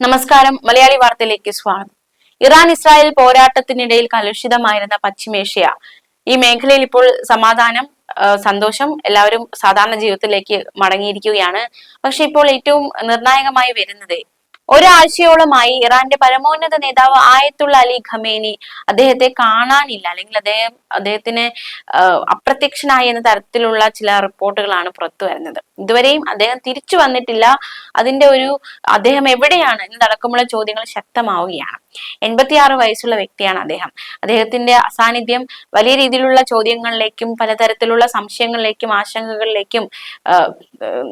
നമസ്കാരം. മലയാളി വാർത്തയിലേക്ക് സ്വാഗതം. ഇറാൻ ഇസ്രായേൽ പോരാട്ടത്തിനിടയിൽ കലുഷിതമായിരുന്ന പശ്ചിമേഷ്യ. ഈ മേഖലയിൽ ഇപ്പോൾ സമാധാനം സന്തോഷം എല്ലാവരും സാധാരണ ജീവിതത്തിലേക്ക് മടങ്ങിയിരിക്കുകയാണ്. പക്ഷെ ഇപ്പോൾ ഏറ്റവും നിർണായകമായി വരുന്നത് ഒരാഴ്ചയോളമായി ഇറാന്റെ പരമോന്നത നേതാവ് ആയത്തുള്ള അലി ഖമേനി അദ്ദേഹത്തെ കാണാനില്ല. അല്ലെങ്കിൽ അദ്ദേഹം അദ്ദേഹത്തിന് അപ്രത്യക്ഷനായി എന്ന തരത്തിലുള്ള ചില റിപ്പോർട്ടുകളാണ് പുറത്തു വരുന്നത്. ഇതുവരെയും അദ്ദേഹം തിരിച്ചു വന്നിട്ടില്ല. അതിന്റെ ഒരു അദ്ദേഹം എവിടെയാണ് എന്നതടക്കമുള്ള ചോദ്യങ്ങൾ ശക്തമാവുകയാണ്. എൺപത്തിയാറ് വയസ്സുള്ള വ്യക്തിയാണ് അദ്ദേഹം. അദ്ദേഹത്തിന്റെ അസാന്നിധ്യം വലിയ രീതിയിലുള്ള ചോദ്യങ്ങളിലേക്കും പലതരത്തിലുള്ള സംശയങ്ങളിലേക്കും ആശങ്കകളിലേക്കും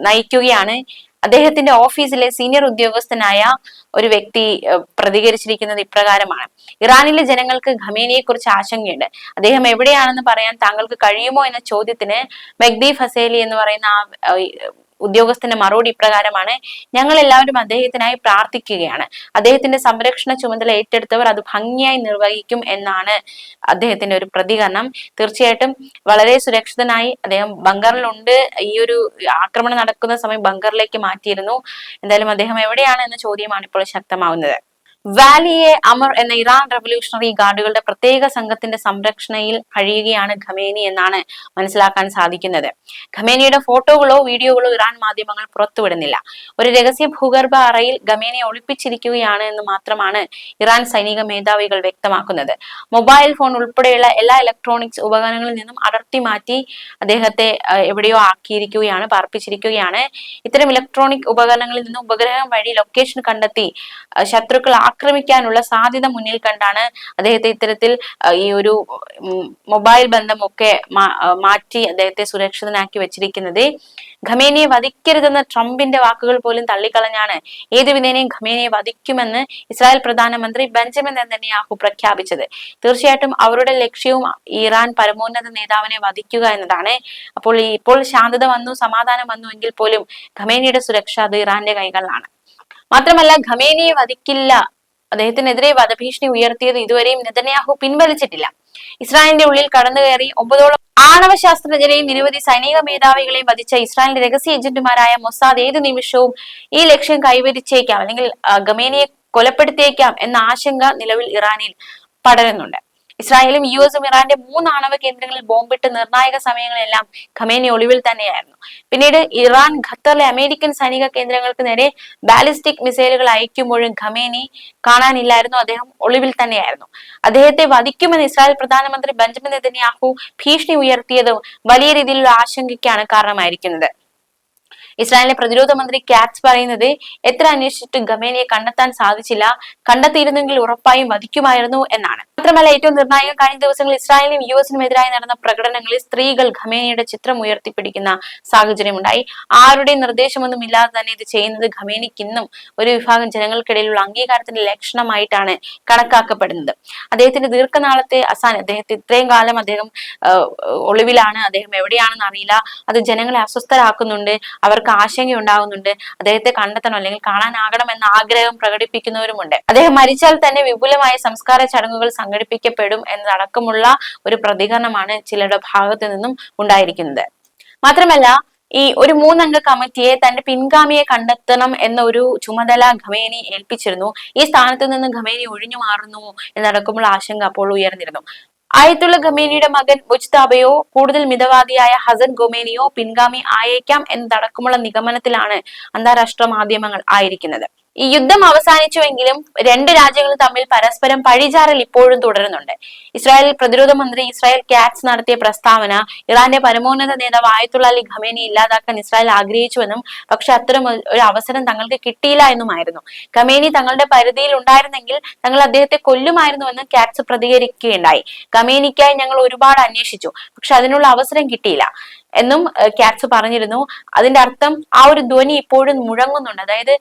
നയിക്കുകയാണ് അദ്ദേഹത്തിന്റെ ഓഫീസിലെ സീനിയർ ഉദ്യോഗസ്ഥനായ ഒരു വ്യക്തി പ്രതികരിച്ചിരിക്കുന്നത് ഇപ്രകാരമാണ്. ഇറാനിലെ ജനങ്ങൾക്ക് ഖമേനിയെ കുറിച്ച് ആശങ്കയുണ്ട്. അദ്ദേഹം എവിടെയാണെന്ന് പറയാൻ താങ്കൾക്ക് കഴിയുമോ എന്ന ചോദ്യത്തിന് മെഗ്ദി ഫസേലി എന്ന് പറയുന്ന ആ, ഉദ്യോഗസ്ഥന്റെ മറുപടി ഇപ്രകാരമാണ് ഞങ്ങൾ എല്ലാവരും അദ്ദേഹത്തിനായി പ്രാർത്ഥിക്കുകയാണ്. അദ്ദേഹത്തിന്റെ സംരക്ഷണ ചുമതല ഏറ്റെടുത്തവർ അത് ഭംഗിയായി നിർവഹിക്കും എന്നാണ് അദ്ദേഹത്തിന്റെ ഒരു പ്രതികരണം. തീർച്ചയായിട്ടും വളരെ സുരക്ഷിതനായി അദ്ദേഹം ബങ്കറിലുണ്ട്. ഈ ഒരു ആക്രമണം നടക്കുന്ന സമയം ബങ്കറിലേക്ക് മാറ്റിയിരുന്നു. എന്തായാലും അദ്ദേഹം എവിടെയാണ് എന്ന ചോദ്യമാണ് ഇപ്പോൾ ശക്തമാവുന്നത്. വാലിയെ അമർ എന്ന ഇറാൻ റവല്യൂഷണറി ഗാർഡുകളുടെ പ്രത്യേക സംഘത്തിന്റെ സംരക്ഷണയിൽ കഴിയുകയാണ് ഖമേനി എന്നാണ് മനസ്സിലാക്കാൻ സാധിക്കുന്നത്. ഖമേനിയുടെ ഫോട്ടോകളോ വീഡിയോകളോ ഇറാൻ മാധ്യമങ്ങൾ പുറത്തുവിടുന്നില്ല. ഒരു രഹസ്യ ഭൂഗർഭ അറയിൽ ഖമേനിയെ ഒളിപ്പിച്ചിരിക്കുകയാണ് എന്ന് മാത്രമാണ് ഇറാൻ സൈനിക മേധാവികൾ വ്യക്തമാക്കുന്നത്. മൊബൈൽ ഫോൺ ഉൾപ്പെടെയുള്ള എല്ലാ ഇലക്ട്രോണിക്സ് ഉപകരണങ്ങളിൽ നിന്നും അടർത്തി മാറ്റി അദ്ദേഹത്തെ എവിടെയോ ആക്കിയിരിക്കുകയാണ് പാർപ്പിച്ചിരിക്കുകയാണ്. ഇത്തരം ഇലക്ട്രോണിക് ഉപകരണങ്ങളിൽ നിന്നും ഉപഗ്രഹം വഴി ലൊക്കേഷൻ കണ്ടെത്തി ശത്രുക്കൾ ആക്രമിക്കാനുള്ള സാധ്യത മുന്നിൽ കണ്ടാണ് അദ്ദേഹത്തെ ഇത്തരത്തിൽ ഈ ഒരു മൊബൈൽ ബന്ധമൊക്കെ മാറ്റി അദ്ദേഹത്തെ സുരക്ഷിതനാക്കി വെച്ചിരിക്കുന്നത്. ഖമേനിയെ വധിക്കരുതെന്ന ട്രംപിന്റെ വാക്കുകൾ പോലും തള്ളിക്കളഞ്ഞാണ് ഏത് വിധേനയും ഖമേനിയെ വധിക്കുമെന്ന് ഇസ്രായേൽ പ്രധാനമന്ത്രി ബെഞ്ചമിൻ നെതന്യാഹു പ്രഖ്യാപിച്ചത്. തീർച്ചയായിട്ടും അവരുടെ ലക്ഷ്യവും ഇറാൻ പരമോന്നത നേതാവിനെ വധിക്കുക എന്നതാണ്. അപ്പോൾ ഇപ്പോൾ ശാന്തത വന്നു സമാധാനം വന്നു എങ്കിൽ പോലും ഖമേനിയുടെ സുരക്ഷ അത് ഇറാന്റെ കൈകളിലാണ്. മാത്രമല്ല ഖമേനിയെ വധിക്കില്ല അദ്ദേഹത്തിനെതിരെ വധഭീഷണി ഉയർത്തിയത് ഇതുവരെയും നെതന്യാഹു പിൻവലിച്ചിട്ടില്ല. ഇസ്രായേലിന്റെ ഉള്ളിൽ കടന്നു കയറി ഒമ്പതോളം ആണവ ശാസ്ത്രജ്ഞരെയും നിരവധി സൈനിക മേധാവികളെയും വധിച്ച ഇസ്രായേലിന്റെ രഹസ്യ ഏജന്റുമാരായ മൊസാദ് ഏത് നിമിഷവും ഈ ലക്ഷ്യം കൈവരിച്ചേക്കാം അല്ലെങ്കിൽ ഗമേനിയെ കൊലപ്പെടുത്തിയേക്കാം എന്ന ആശങ്ക നിലവിൽ ഇറാനിൽ പടരുന്നുണ്ട്. ഇസ്രായേലും യു എസും ഇറാന്റെ മൂന്ന് ആണവ കേന്ദ്രങ്ങളിൽ ബോംബിട്ട് നിർണായക സമയങ്ങളെല്ലാം ഖമേനി ഒളിവിൽ തന്നെയായിരുന്നു. പിന്നീട് ഇറാൻ ഖത്തറിലെ അമേരിക്കൻ സൈനിക കേന്ദ്രങ്ങൾക്ക് നേരെ ബാലിസ്റ്റിക് മിസൈലുകൾ അയക്കുമ്പോഴും ഖമേനി കാണാനില്ലായിരുന്നു. അദ്ദേഹം ഒളിവിൽ തന്നെയായിരുന്നു. അദ്ദേഹത്തെ വധിക്കുമെന്ന് ഇസ്രായേൽ പ്രധാനമന്ത്രി ബെഞ്ചമിൻ നെതന്യാഹു ഭീഷണി ഉയർത്തിയതും വലിയ രീതിയിലുള്ള ആശങ്കയ്ക്കാണ് കാരണമായിരിക്കുന്നത്. ഇസ്രായേലിലെ പ്രതിരോധ മന്ത്രി കാറ്റ്സ് പറയുന്നത് എത്ര അന്വേഷിച്ചിട്ടും ഖമേനിയെ കണ്ടെത്താൻ സാധിച്ചില്ല കണ്ടെത്തിയിരുന്നെങ്കിൽ ഉറപ്പായും വധിക്കുമായിരുന്നു എന്നാണ്. മാത്രമല്ല ഏറ്റവും നിർണായക കഴിഞ്ഞ ദിവസങ്ങളിൽ ഇസ്രായേലിനും യു എസിനും എതിരായി നടന്ന പ്രകടനങ്ങളിൽ സ്ത്രീകൾ ഖമേനിയുടെ ചിത്രം ഉയർത്തിപ്പിടിക്കുന്ന സാഹചര്യമുണ്ടായി. ആരുടെ നിർദ്ദേശമൊന്നും ഇല്ലാതെ തന്നെ ഇത് ചെയ്യുന്നത് ഖമേനിക്ക് ഇന്നും ഒരു വിഭാഗം ജനങ്ങൾക്കിടയിലുള്ള അംഗീകാരത്തിന്റെ ലക്ഷണമായിട്ടാണ് കണക്കാക്കപ്പെടുന്നത്. അദ്ദേഹത്തിന്റെ ദീർഘനാളത്തെ അസാൻ അദ്ദേഹത്തെ ഇത്രയും കാലം അദ്ദേഹം ഒളിവിലാണ് അദ്ദേഹം എവിടെയാണെന്ന് അറിയില്ല. അത് ജനങ്ങളെ അസ്വസ്ഥരാക്കുന്നുണ്ട്. അവർക്ക് ആശങ്കയുണ്ടാകുന്നുണ്ട് അദ്ദേഹത്തെ കണ്ടെത്തണം അല്ലെങ്കിൽ കാണാനാകണം എന്ന ആഗ്രഹം പ്രകടിപ്പിക്കുന്നവരുമുണ്ട്. അദ്ദേഹം മരിച്ചാൽ തന്നെ വിപുലമായ സംസ്കാര ചടങ്ങുകൾ സംഘടിപ്പിക്കപ്പെടും എന്നതടക്കമുള്ള ഒരു പ്രതികരണമാണ് ചിലരുടെ ഭാഗത്തു നിന്നും ഉണ്ടായിരിക്കുന്നത്. മാത്രമല്ല ഈ ഒരു മൂന്നംഗ കമ്മിറ്റിയെ തന്റെ പിൻഗാമിയെ കണ്ടെത്തണം എന്ന ഒരു ചുമതല ഖമേനി ഏൽപ്പിച്ചിരുന്നു. ഈ സ്ഥാനത്ത് നിന്ന് ഖമേനി ഒഴിഞ്ഞു മാറുന്നു എന്നടക്കമുള്ള ആശങ്ക അപ്പോൾ ഉയർന്നിരുന്നു. ആയത്തുള്ള ഖമേനിയുടെ മകൻ മുജ്താബയോ കൂടുതൽ മിതവാദിയായ ഹസൻ ഗൊമേനിയോ പിൻഗാമി ആയേക്കാം എന്നതടക്കമുള്ള നിഗമനത്തിലാണ് അന്താരാഷ്ട്ര മാധ്യമങ്ങൾ ആയിരിക്കുന്നത്. ഈ യുദ്ധം അവസാനിച്ചുവെങ്കിലും രണ്ട് രാജ്യങ്ങൾ തമ്മിൽ പരസ്പരം പഴിചാറൽ ഇപ്പോഴും തുടരുന്നുണ്ട്. ഇസ്രായേൽ പ്രതിരോധ മന്ത്രി ഇസ്രായേൽ കാറ്റ്സ് നടത്തിയ പ്രസ്താവന ഇറാന്റെ പരമോന്നത നേതാവ് ആയത്തുള്ള അലി ഖമേനി ഇല്ലാതാക്കാൻ ഇസ്രായേൽ ആഗ്രഹിച്ചുവെന്നും പക്ഷെ അത്തരം ഒരു- അവസരം തങ്ങൾക്ക് കിട്ടിയില്ല എന്നുമായിരുന്നു. ഖമേനി തങ്ങളുടെ പരിധിയിൽ ഉണ്ടായിരുന്നെങ്കിൽ തങ്ങൾ അദ്ദേഹത്തെ കൊല്ലുമായിരുന്നുവെന്ന് കാറ്റ്സ് പ്രതികരിക്കുകയുണ്ടായി. ഖമേനിക്കായി ഞങ്ങൾ ഒരുപാട് അന്വേഷിച്ചു പക്ഷെ അതിനുള്ള അവസരം കിട്ടിയില്ല എന്നും കാറ്റ്സ് പറഞ്ഞിരുന്നു. അതിന്റെ അർത്ഥം ആ ഒരു ധ്വനി ഇപ്പോഴും മുഴങ്ങുന്നുണ്ട്. അതായത്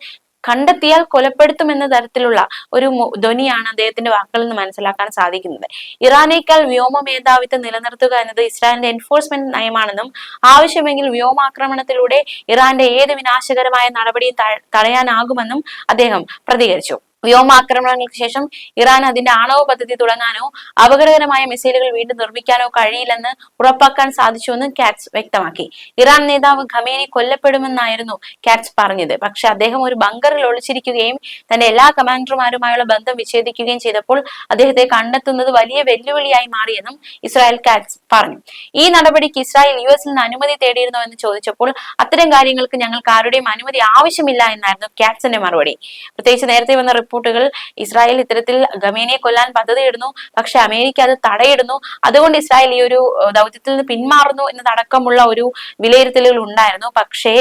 കണ്ടെത്തിയാൽ കൊലപ്പെടുത്തുമെന്ന തരത്തിലുള്ള ഒരു ധ്വനിയാണ് അദ്ദേഹത്തിന്റെ വാക്കുകളിൽ നിന്ന് മനസ്സിലാക്കാൻ സാധിക്കുന്നത്. ഇറാനേക്കാൾ വ്യോമ മേധാവിത്വം നിലനിർത്തുക എന്നത് ഇസ്രായേലിന്റെ എൻഫോഴ്സ്മെന്റ് നയമാണെന്നും ആവശ്യമെങ്കിൽ വ്യോമാക്രമണത്തിലൂടെ ഇറാന്റെ ഏത് വിനാശകരമായ നടപടിയും തടയാനാകുമെന്നും അദ്ദേഹം പ്രതികരിച്ചു. വ്യോമാക്രമണങ്ങൾക്ക് ശേഷം ഇറാൻ അതിന്റെ ആണവ പദ്ധതി തുടങ്ങാനോ അപകടകരമായ മിസൈലുകൾ വീണ്ടും നിർമ്മിക്കാനോ കഴിയില്ലെന്ന് ഉറപ്പാക്കാൻ സാധിച്ചുവെന്നും കാറ്റ്സ് വ്യക്തമാക്കി. ഇറാൻ നേതാവ് ഖമേനി കൊല്ലപ്പെടുമെന്നായിരുന്നു കാറ്റ്സ് പറഞ്ഞത്. പക്ഷെ അദ്ദേഹം ഒരു ബങ്കറിൽ ഒളിച്ചിരിക്കുകയും തന്റെ എല്ലാ കമാൻഡർമാരുമായുള്ള ബന്ധം വിച്ഛേദിക്കുകയും ചെയ്തപ്പോൾ അദ്ദേഹത്തെ കണ്ടെത്തുന്നത് വലിയ വെല്ലുവിളിയായി മാറിയെന്നും ഇസ്രായേൽ കാറ്റ്സ് പറഞ്ഞു. ഈ നടപടിക്ക് ഇസ്രായേൽ യു എസിൽ നിന്ന് അനുമതി തേടിയിരുന്നോ എന്ന് ചോദിച്ചപ്പോൾ അത്തരം കാര്യങ്ങൾക്ക് ഞങ്ങൾക്ക് ആരുടെയും അനുമതി ആവശ്യമില്ല എന്നായിരുന്നു കാറ്റ്സിന്റെ മറുപടി. പ്രത്യേകിച്ച് നേരത്തെ വന്ന റിപ്പോർട്ടുകൾ ഇസ്രായേൽ ഇത്തരത്തിൽ ഗമേനിയെ കൊല്ലാൻ പദ്ധതിയിടുന്നു പക്ഷെ അമേരിക്ക അത് തടയിടുന്നു. അതുകൊണ്ട് ഇസ്രായേൽ ഈ ഒരു ദൗത്യത്തിൽ നിന്ന് പിന്മാറുന്നു എന്നതടക്കമുള്ള ഒരു വിലയിരുത്തലുകൾ ഉണ്ടായിരുന്നു. പക്ഷേ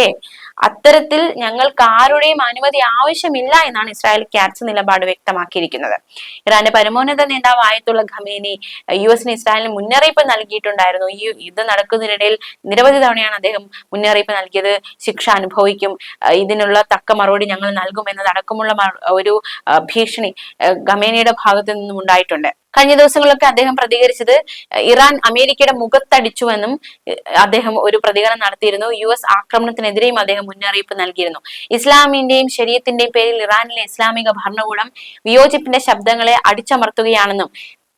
അത്തരത്തിൽ ഞങ്ങൾക്ക് ആരുടെയും അനുമതി ആവശ്യമില്ല എന്നാണ് ഇസ്രായേൽ ക്യാറ്റ്സ് നിലപാട് വ്യക്തമാക്കിയിരിക്കുന്നത്. ഇറാന്റെ പരമോന്നത നേതാവ് ആയത്തുള്ള ഖമേനി യു എസിന് ഇസ്രായേലിന് മുന്നറിയിപ്പ് നൽകിയിട്ടുണ്ടായിരുന്നു. ഈ യുദ്ധം നടക്കുന്നതിനിടയിൽ നിരവധി തവണയാണ് അദ്ദേഹം മുന്നറിയിപ്പ് നൽകിയത്. ശിക്ഷ അനുഭവിക്കും. ഇതിനുള്ള തക്ക മറുപടി ഞങ്ങൾ നൽകും എന്നതടക്കമുള്ള ഒരു ഭീഷണി ഖമേനിയുടെ ഭാഗത്തു നിന്നും ഉണ്ടായിട്ടുണ്ട്. കഴിഞ്ഞ ദിവസങ്ങളിലൊക്കെ അദ്ദേഹം പ്രതികരിച്ചത് ഇറാൻ അമേരിക്കയുടെ മുഖത്തടിച്ചുവെന്നും അദ്ദേഹം ഒരു പ്രതികരണം നടത്തിയിരുന്നു. യു എസ് ആക്രമണത്തിനെതിരെയും അദ്ദേഹം മുന്നറിയിപ്പ് നൽകിയിരുന്നു. ഇസ്ലാമിന്റെയും ശരീരത്തിന്റെയും പേരിൽ ഇറാനിലെ ഇസ്ലാമിക ഭരണകൂടം വിയോജിപ്പിന്റെ ശബ്ദങ്ങളെ അടിച്ചമർത്തുകയാണെന്നും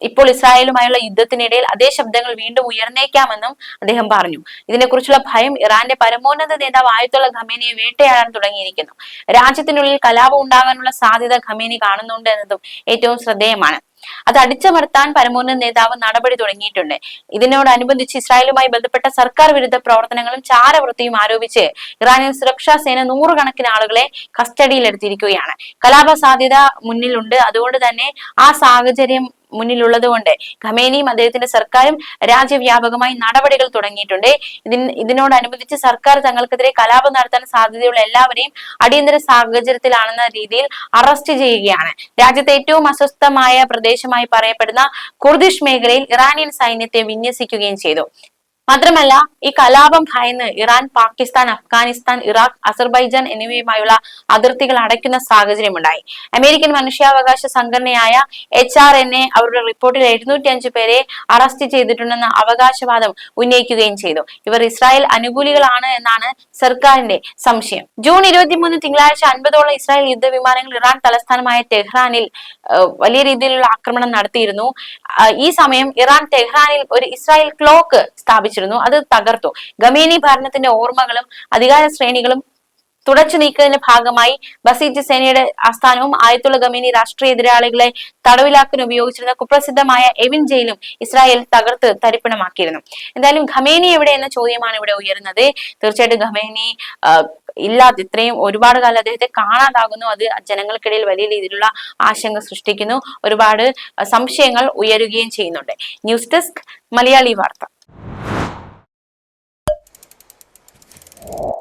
ഇപ്പോൾ ഇസ്രായേലുമായുള്ള യുദ്ധത്തിനിടയിൽ അതേ ശബ്ദങ്ങൾ വീണ്ടും ഉയർന്നേക്കാമെന്നും അദ്ദേഹം പറഞ്ഞു. ഇതിനെക്കുറിച്ചുള്ള ഭയം ഇറാന്റെ പരമോന്നത നേതാവ് ആയത്തുള്ള ഖമേനിയെ വേട്ടയാടാൻ തുടങ്ങിയിരിക്കുന്നു. രാജ്യത്തിനുള്ളിൽ കലാപം ഉണ്ടാകാനുള്ള സാധ്യത ഖമേനി കാണുന്നുണ്ട് എന്നതും ഏറ്റവും ശ്രദ്ധേയമാണ്. അത് അടിച്ചമർത്താൻ പരമോന്നത നേതാവ് നടപടി തുടങ്ങിയിട്ടുണ്ട്. ഇതിനോടനുബന്ധിച്ച് ഇസ്രായേലുമായി ബന്ധപ്പെട്ട സർക്കാർ വിരുദ്ധ പ്രവർത്തനങ്ങളും ചാരവൃത്തിയും ആരോപിച്ച് ഇറാനിയൻ സുരക്ഷാ സേന നൂറുകണക്കിന് ആളുകളെ കസ്റ്റഡിയിലെടുത്തിരിക്കുകയാണ്. കലാപ സാധ്യത മുന്നിലുണ്ട്. അതുകൊണ്ട് തന്നെ ആ സാഹചര്യം മുന്നിലുള്ളത് കൊണ്ട് ഖമേനിയും അദ്ദേഹത്തിന്റെ സർക്കാരും രാജ്യവ്യാപകമായി നടപടികൾ തുടങ്ങിയിട്ടുണ്ട്. ഇതിന് ഇതിനോടനുബന്ധിച്ച് സർക്കാർ തങ്ങൾക്കെതിരെ കലാപം നടത്താൻ സാധ്യതയുള്ള എല്ലാവരെയും അടിയന്തര സാഹചര്യത്തിലാണെന്ന രീതിയിൽ അറസ്റ്റ് ചെയ്യുകയാണ്. രാജ്യത്തെ ഏറ്റവും അസ്വസ്ഥമായ പ്രദേശമായി പറയപ്പെടുന്ന കുർദിഷ് മേഖലയിൽ ഇറാനിയൻ സൈന്യത്തെ വിന്യസിക്കുകയും ചെയ്തു. മാത്രമല്ല ഈ കലാപം ഭയന്ന് Iran Pakistan Afghanistan Iraq Azerbaijan എന്നിവയുമായുള്ള അതിർത്തികൾ അടയ്ക്കുന്ന സാഹചര്യമുണ്ടായി. അമേരിക്കൻ മനുഷ്യാവകാശ സംഘടനയായ എച്ച് ആർ എൻ എ അവരുടെ റിപ്പോർട്ടിൽ എഴുന്നൂറ്റി അഞ്ചു പേരെ അറസ്റ്റ് ചെയ്തിട്ടുണ്ടെന്ന അവകാശവാദം ഉന്നയിക്കുകയും ചെയ്തു. ഇവർ ഇസ്രായേൽ അനുകൂലികളാണ് എന്നാണ് സർക്കാരിന്റെ സംശയം. ജൂൺ ഇരുപത്തിമൂന്ന് തിങ്കളാഴ്ച അൻപതോളം ഇസ്രായേൽ യുദ്ധവിമാനങ്ങൾ ഇറാൻ തലസ്ഥാനമായ ടെഹ്റാനിൽ വലിയ രീതിയിലുള്ള ആക്രമണം നടത്തിയിരുന്നു. ഈ സമയം ഇറാൻ ടെഹ്റാനിൽ ഒരു ഇസ്രായേൽ ക്ലോക്ക് സ്ഥാപിച്ചു സ്ഥാപിച്ചിരുന്നു അത് തകർത്തു. ഗമേനി ഭരണത്തിന്റെ ഓർമ്മകളും അധികാര ശ്രേണികളും തുടച്ചു നീക്കുന്നതിന്റെ ഭാഗമായി ബസീജ് സേനയുടെ ആസ്ഥാനവും ആയത്തുള്ള ഗമീനി രാഷ്ട്രീയ എതിരാളികളെ തടവിലാക്കാൻ ഉപയോഗിച്ചിരുന്ന കുപ്രസിദ്ധമായ എവിൻ ജയിലും ഇസ്രായേൽ തകർത്ത് തരിപ്പണമാക്കിയിരുന്നു. എന്തായാലും ഖമേനി എവിടെ എന്ന ചോദ്യമാണ് ഇവിടെ ഉയരുന്നത്. തീർച്ചയായിട്ടും ഖമേനി ഇല്ലാത്ത ഇത്രയും ഒരുപാട് കാലം അദ്ദേഹത്തെ കാണാതാകുന്നു. അത് ജനങ്ങൾക്കിടയിൽ വലിയ രീതിയിലുള്ള ആശങ്ക സൃഷ്ടിക്കുന്നു. ഒരുപാട് സംശയങ്ങൾ ഉയരുകയും ചെയ്യുന്നുണ്ട്. ന്യൂസ് ഡെസ്ക് മലയാളി വാർത്ത. Oh.